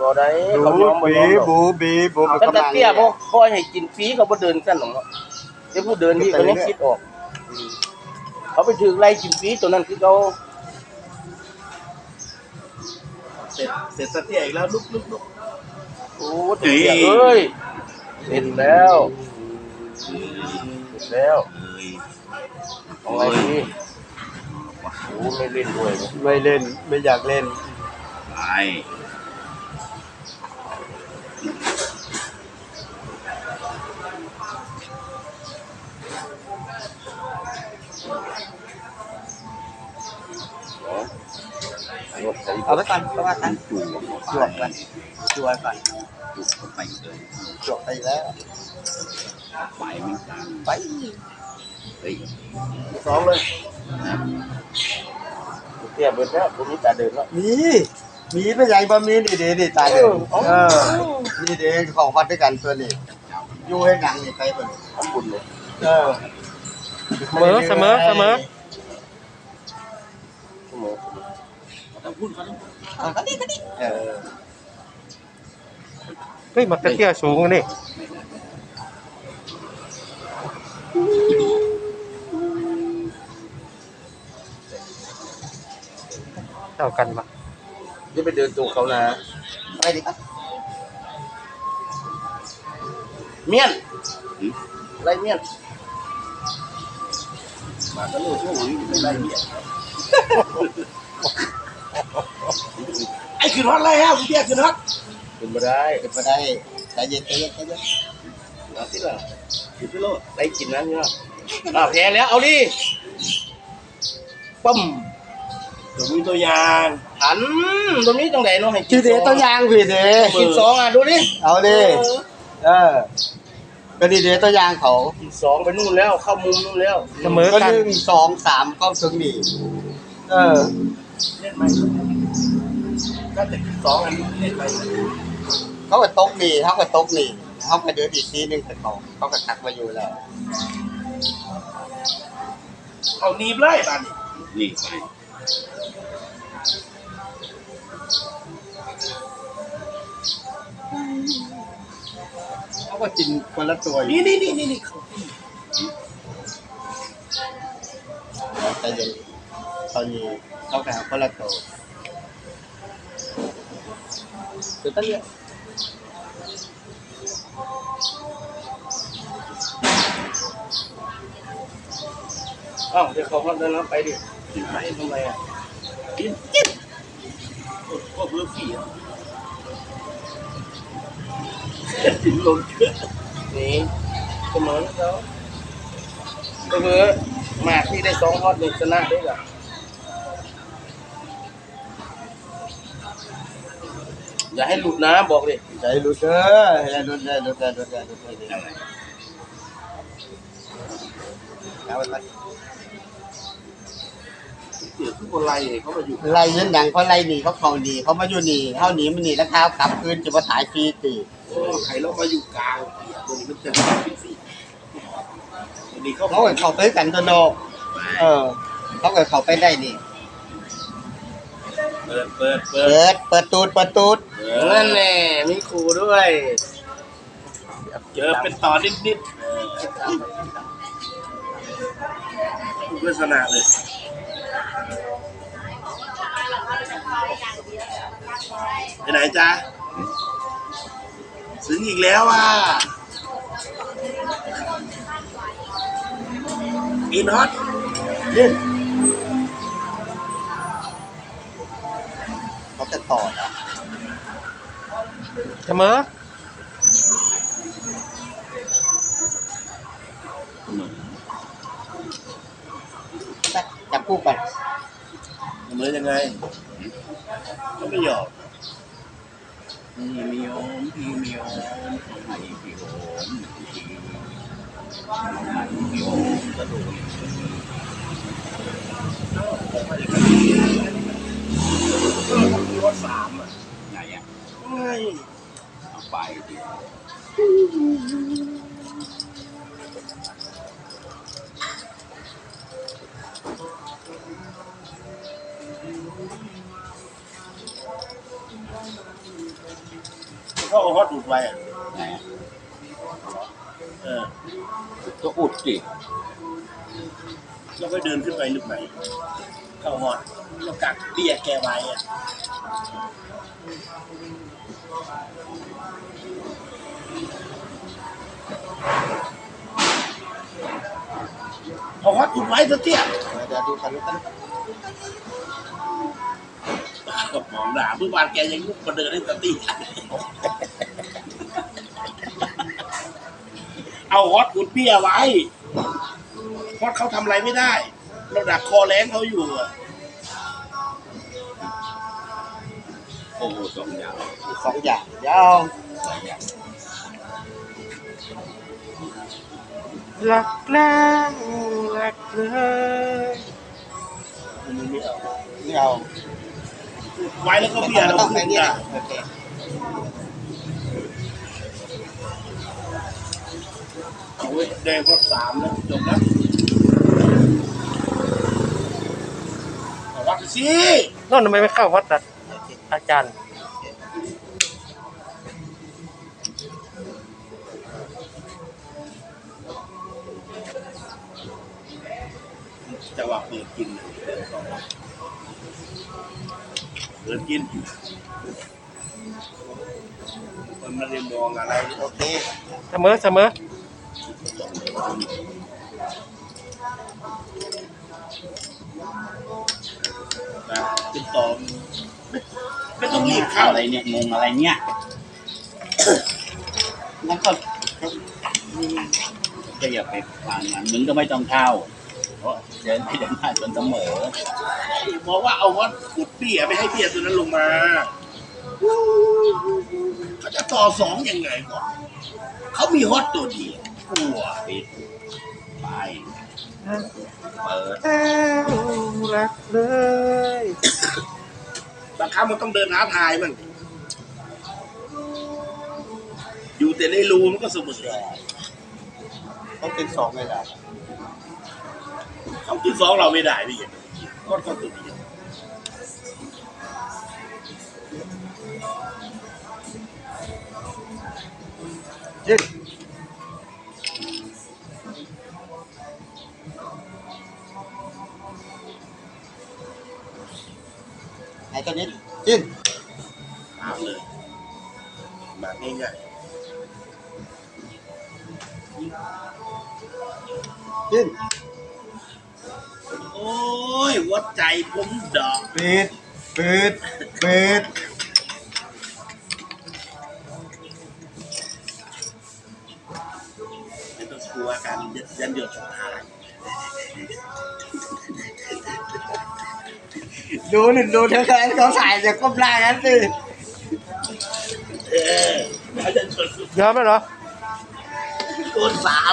บ่ได้บูเขายอมบ่บียอมหรอกบูบีบูมันกันกำตะลังเตี้ยบ่คอยให้กินฟรีเขาบ่เดินกันหรอกเนาะเดี๋ยวผู้เดินนี่ก็ยังคิดออก เขาไปถือไล่กินฟรีตัวนั้นคือเขาเสร็จเสร็จสเตียอีกแล้วลุกลุกลุกโอ้ตะเตี้ยเอ้ยเสร็จแล้วเสร็จแล้วเอาไงดีโอ้ไม่เล่นด้วยเนี่ยไม่เล่นไม่อยากเล่นไปรถใส่ เอาไว้ก่อนเอาไว้ก่อนจู่จวบกันจวบก่อนจู่เข้าไปเลยจวบไปแล้วไปไม่กลางไปเฮ้ยสองเลยเตี้ยเบิดแล้วผมมีตาเดินแล้วมี มีไม่ใหญ่บะมีนี่เด้นี่ตายเด้อเออนี่เด้ของวัดด้วยกันตัวนี้อยู่ให้หนังนี่ไปเพิ่นทำบุญเลยเออเสมอเสมอเสมอเสมอต้องพูดเขาต้องพูดเอาก็นี่ก็นี่เออเฮ้ยมันตะเกียสูงนี่เท่ากันมา อย่าไปเดินตัวเขานะไปดิครับเมียนไรเมียน มาตะลุช่วงนี้ไม่ไรเมียนไอ้ขึ้นฮอตอะไรฮะคุณเตี้ยขึ้นฮอตขึ้นมาได้เก็บมาได้ใจเย็นใจเย็นใจเย็นเอาที่ละขึ้นไปโลดไรกินนั้นเนี่ยอ้าวแพ้แล้วเอาดิปั๊มเดี๋ยวมีตัวอย่าง หันตรงนี้จังไดเนาะให้กิพี่เด้ตัวอยางพี่เด้กินสองอะดูดิเอาดิเออก็ดีเด้ตัวอยางเขากินสองไปนู่นแล้วเข้ามุมนู่นแล้วเสมอก็กันหนึ่งสองสามเข้าถึงนี่เออเล่นไหมก็แต่สองอันนี้เล่นไหมเขาก็ตกนี่เขาก็ตกนี่เขาก็เดินอีกทีหนึงแต่เขาเขาก็ทักมาอยู่แล้วเอาหนีบเลยบ้านนี่นี่ เขาก็กินคนละตัวอยู่นี่นี่นี่นี่นี่เขาใจเย็นตอนนี้เขาก็หาคนละตัวเดี๋ยวตั้งเนี่ยอ้าวเดี๋ยวเขาเขาเดินแล้วไปดิกินไปทำไมอะกินกินก็เพื่อฝีอะ กินลงเยอะนี่เสมอแล้วเสมอมาที่ได้สองฮอตนี่ชนะด้ละอย่าให้หลุดนะบอกดิใจรุดเด้ออย่ารุดอย่ารุดอย่ารุดอย่ารุดอย่ารุดอะไร เอาไปก่อนเดี๋ยวทุกคนไล่เขามาอยู่ไล่เงินดังเขาไล่หนีเขาเขาหนีเขามาอยู่หนีเขาหนีมันหนีแล้วเท้ากลับคืนจะมาถ่ายฟรีตีโอ้ใครเรามาอยู่กลางตัวนี้มันจะฟิสิวันนี้เขาเขาก็เขาไปกันตัวโนเออ เขาก็เขาไปได้นี่เปิดเปิดเปิดเปิดเปิดตูดเปิดตูดนั่นแน่มีครูด้วยเจอเป็นต่อนิดนิดทุกลักษณะเลย ไปไหนจ๊ะถึงอีกแล้วอะอินฮอตนี่เขาจะต่อนะเสมอ ไปจับคู่กัน เหมือนยังไง ก็ไม่ยอมพี่มีโอมพี่มีโอมทำไมพี่โอมพี่โอมกระโดดมีว่าสามอะไหนอะไม่เอาไปดิ เขาเอาฮอตดูดไว้อะไหนอะเออ ก็อุดสิแล้วก็เดินขึ้นไปลึกไหนเข้าฮอตแล้วกักเบี้ยแกไว้อะเอาฮอตอุดไว้ซะเตี้ย เดี๋ยวดูกันดูกัน กับหมองด่าเมื่อวานแกยังลุกมาเดินให้สติเอาฮอตอุดเบี้ยไว้ฮอตเขาทำอะไรไม่ได้ เราดักคอแรงเขาอยู่อะโอ้โหสองอย่างสองอย่างยาวสองอย่างรักแล้วรักเลยมันไม่เอานี่เอา ไว้แล้วก็เบี้ยเราต้องไปขึ้นนี่อะโอเคเอาไว้แดงก็สามแล้วจบแล้วเอาวัดสินั่นทำไมไม่เข้าวัดอะอาจารย์จังหวะเปิดกินเปิดกินมันไม่ได้มองอะไรโอเคเสมอเสมอนะติดต่อไม่ไม่ต้องรีบเข้าเข้าอะไรเนี่ยงงอะไรเนี่ยงั้นก็ก็อย่าไปฟังมันมึงก็ไม่ต้องเข้าเพ ราะเดินไปเดินมาจนเสมอบอกว่าเอาวัดขุดเบี้ยไม่ให้เบี้ยตัวนั้นลงมาเขาจะต่อสองยังไงก่อนเขามีฮอตตัวเดียวกลัวปิดไปเปิดแล้วรักเลยบางครั้งมันต้องเดินหาทายมันอยู่แต่ในรูมันก็เสมอต้องเป็นสองเวลา เขากินสองเราไม่ได้พี่ก็ก็ตัวเดียวจิ้นไหนตัวนี้จิ้นตามเลยมาง่ายจิ้นๆโอ้ ยหัวใจผมดอกปิดปิดปิดไม่ต้องกลัวการยันเดือดสุดท้ายดูหนึ่งดูเธอเขาถ่ายจะก้มหน้ากันสิเออแล้วยันเดือดสุดยอมไหมเหรอโดนสาม